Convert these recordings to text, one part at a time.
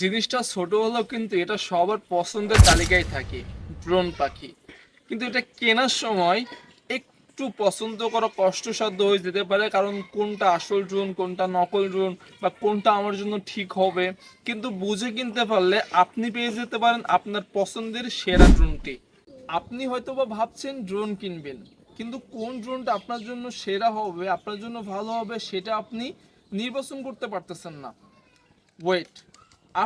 জিনিসটা ছোট হলেও কিন্তু এটা সবার পছন্দের তালিকায় থাকে, ড্রোন পাখি। কিন্তু এটা কেনার সময় একটু পছন্দ করা কষ্টসাধ্য হয়ে যেতে পারে, কারণ কোনটা আসল ড্রোন, কোনটা নকল ড্রোন বা কোনটা আমার জন্য ঠিক হবে। কিন্তু বুঝে কিনতে পারলে আপনি পেয়ে যেতে পারেন আপনার পছন্দের সেরা ড্রোনটি। আপনি হয়তো বা ভাবছেন ড্রোন কিনবেন, কিন্তু কোন ড্রোনটা আপনার জন্য সেরা হবে, আপনার জন্য ভালো হবে, সেটা আপনি নির্বাচন করতে পারতেছেন না। ওয়েট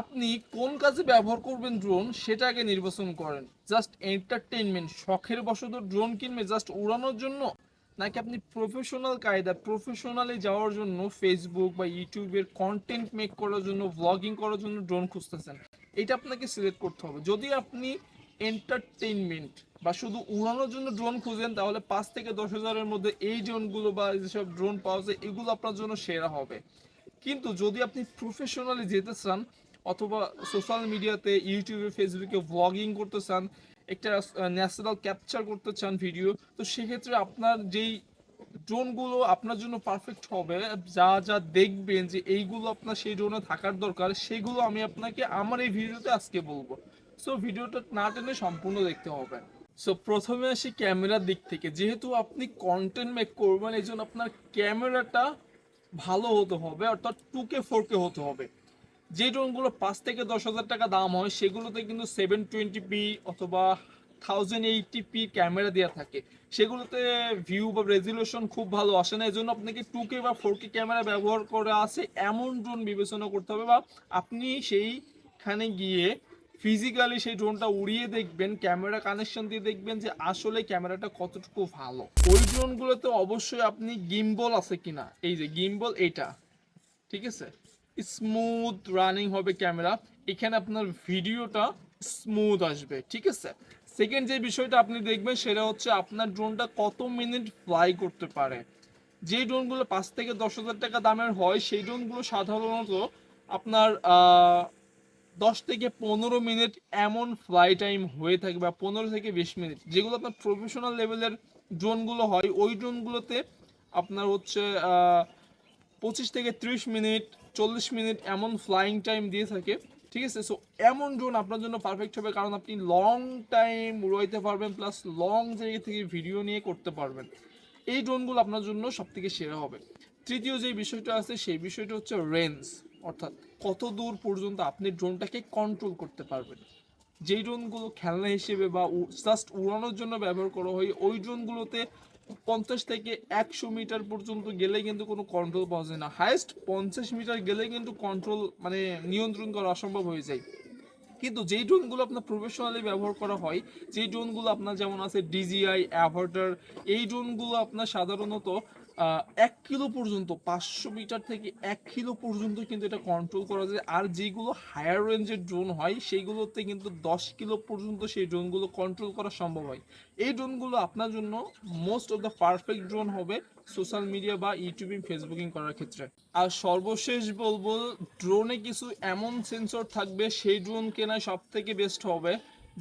আপনি কোন কাজে ব্যবহার করবেন ড্রোন সেটা আগে নির্বাচন করেন। জাস্ট এন্টারটেইনমেন্ট শখের বশত ড্রোন কিনবে জাস্ট উড়ানোর জন্য? নাকি আপনি প্রফেশনাল কায়দা প্রফেশনালি যাওয়ার জন্য ফেসবুক বা ইউটিউবের কন্টেন্ট মেক করার জন্য ব্লগিং করার জন্য ড্রোন খুঁজতেছেন? এটা আপনাকে সিলেক্ট করতে হবে। যদি আপনি এন্টারটেইনমেন্ট বা শুধু উড়ানোর জন্য ড্রোন খুঁজেন, তাহলে পাঁচ থেকে দশ হাজারের মধ্যে এই ড্রোনগুলো বা যেসব ড্রোন পাওয়া যায়, এগুলো আপনার জন্য সেরা হবে। কিন্তু যদি আপনি প্রফেশনালি যেতে চান অথবা সোশ্যাল মিডিয়াতে ইউটিউবে, ফেসবুকে ব্লগিং করতে চান, একটা ন্যাচারাল ক্যাপচার করতে চান ভিডিও তো সেক্ষেত্রে আপনার যেই ড্রোনগুলো আপনার জন্য পারফেক্ট হবে, যা যা দেখবেন যে এইগুলো আপনার সেই ড্রোনে থাকার দরকার, সেগুলো আমি আপনাকে আমার এই ভিডিওতে আজকে বলব। সো ভিডিওটা না টেনে সম্পূর্ণ দেখতে হবে। সো প্রথমে আসি ক্যামেরার দিক থেকে। যেহেতু আপনি কন্টেন্ট মেক করবেন, এই জন্য আপনার ক্যামেরাটা ভালো হতে হবে, অর্থাৎ টু কে ফোর কে হতে হবে। যে ড্রোনগুলো পাঁচ থেকে দশ হাজার টাকা দাম হয়, সেগুলোতে কিন্তু সেভেন টোয়েন্টি পি অথবা থাউজেন্ড এইটি পি ক্যামেরা দেওয়া থাকে। সেগুলোতে ভিউ বা রেজুলেশন খুব ভালো আসে না। এই জন্য আপনাকে টু কে বা ফোর কে ক্যামেরা ব্যবহার করে আছে এমন ড্রোন বিবেচনা করতে হবে বা আপনি সেইখানে গিয়ে ফিজিক্যালি সেই ড্রোনটা উড়িয়ে দেখবেন ক্যামেরা কানেকশন দিয়ে দেখবেন যে আসলে ক্যামেরাটা কতটুকু ভালো। ওই ড্রোনগুলোতে অবশ্যই আপনি গিম্বল আছে কিনা? এই যে গিম্বল এইটা। ঠিক আছে? স্মুথ রানিং হবে ক্যামেরা এখানে আপনার ভিডিওটা স্মুথ আসবে, ঠিক আছে? সেকেন্ড যে বিষয়টা আপনি দেখবেন সেটা হচ্ছে আপনার ড্রোনটা কত মিনিট ফ্লাই করতে পারে। যে ড্রোনগুলো পাঁচ থেকে দশ হাজার টাকা দামের হয়, সেই ড্রোনগুলো সাধারণত আপনার দশ থেকে পনেরো মিনিট এমন ফ্লাই টাইম হয়ে থাকে বা পনেরো থেকে বিশ মিনিট যেগুলো আপনার প্রফেশনাল লেভেলের ড্রোনগুলো হয়, ওই ড্রোনগুলোতে আপনার হচ্ছে পঁচিশ থেকে ত্রিশ মিনিট চল্লিশ মিনিট এমন ফ্লাইং টাইম দিয়ে থাকে, ঠিক আছে? সো এমন ড্রোন আপনার জন্য পারফেক্ট হবে, কারণ আপনি লং টাইম উড়াইতে পারবেন প্লাস লং জায়গা থেকে ভিডিও নিয়ে করতে পারবেন। এই ড্রোনগুলো আপনার জন্য সব থেকে সেরা হবে। তৃতীয় যে বিষয়টা আছে, সেই বিষয়টা হচ্ছে রেঞ্জ, অর্থাৎ কত দূর পর্যন্ত আপনি ড্রোনটাকে কন্ট্রোল করতে পারবেন। যেই ড্রোনগুলো খেলনা হিসেবে বা জাস্ট উড়ানোর জন্য ব্যবহার করা হয়, ওই ড্রোনগুলোতে পঞ্চাশ থেকে একশো মিটার পর্যন্ত গেলে কিন্তু কোনো কন্ট্রোল পাওয়া যায় না। হায়েস্ট পঞ্চাশ মিটার গেলে কিন্তু কন্ট্রোল মানে নিয়ন্ত্রণ করা অসম্ভব হয়ে যায়। কিন্তু যেই ড্রোনগুলো আপনার প্রফেশনালি ব্যবহার করা হয়, যেই ড্রোনগুলো আপনার যেমন আছে ডিজিআই অ্যাভার্টার এই ড্রোনগুলো আপনার সাধারণত এক কিলো পর্যন্ত, পাঁচশো মিটার থেকে এক কিলো পর্যন্ত কিন্তু এটা কন্ট্রোল করা যায়। আর যেগুলো হায়ার রেঞ্জের ড্রোন হয়, সেইগুলোতে কিন্তু দশ কিলো পর্যন্ত সেই ড্রোনগুলো কন্ট্রোল করা সম্ভব হয়। এই ড্রোনগুলো আপনার জন্য most of the perfect drone হবে সোশ্যাল মিডিয়া বা ইউটিউবিং ফেসবুকিং করার ক্ষেত্রে। আর সর্বশেষ বলব ড্রোনে কিছু এমন সেন্সর থাকবে, সেই ড্রোন সব থেকে বেস্ট হবে,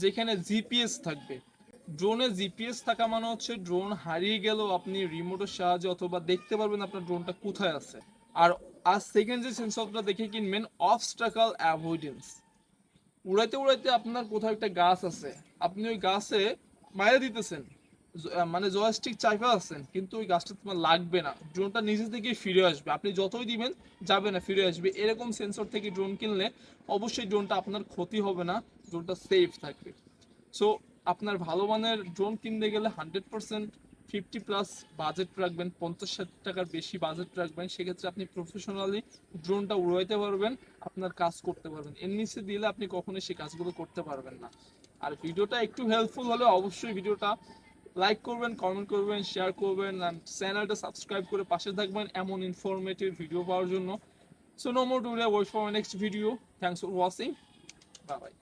যেখানে জিপিএস থাকবে। ড্রোনে জিপিএস থাকা মানে হচ্ছে ড্রোন হারিয়ে গেলেও আপনি রিমোটের সাহায্যে অথবা দেখতে পারবেন আপনার ড্রোনটা কোথায় আছে। আর আর সেকেন্ড যে সেন্সরটা দেখে কিনবেন অবস্ট্রাকাল অ্যাভয়েডেন্স উড়াইতে উড়াইতে আপনার কোথাও একটা গাছ আছে, আপনি ওই গাছে মায়া দিতেছেন। মানে জয়স্টিক চাইপা আছেন, কিন্তু ওই গাছটা তোমার লাগবে না। ড্রোনটা নিজে থেকে ফিরে আসবে। আপনি যতই দিবেন, যাবে না, ফিরে আসবে। এরকম সেন্সর থেকে ড্রোন কিনলে অবশ্যই ড্রোনটা আপনার ক্ষতি হবে না ড্রোনটা সেফ থাকবে। সো আপনার ভালো মানের ড্রোন কিনতে গেলে hundred percent fifty plus budget রাখবেন, পঞ্চাশ ষাট টাকার বেশি বাজেট রাখবেন। সেক্ষেত্রে আপনি প্রফেশনালি ড্রোনটা উড়াইতে পারবেন, আপনার কাজ করতে পারবেন। এর নিচে দিলে আপনি কখনোই সেই কাজগুলো করতে পারবেন না। আর ভিডিওটা একটু হেল্পফুল হলে অবশ্যই ভিডিওটা লাইক করবেন কমেন্ট করবেন শেয়ার করবেন চ্যানেলটা সাবস্ক্রাইব করে পাশে থাকবেন এমন ইনফরমেটিভ ভিডিও পাওয়ার জন্য। So no more today wait for next video thanks for watching bye bye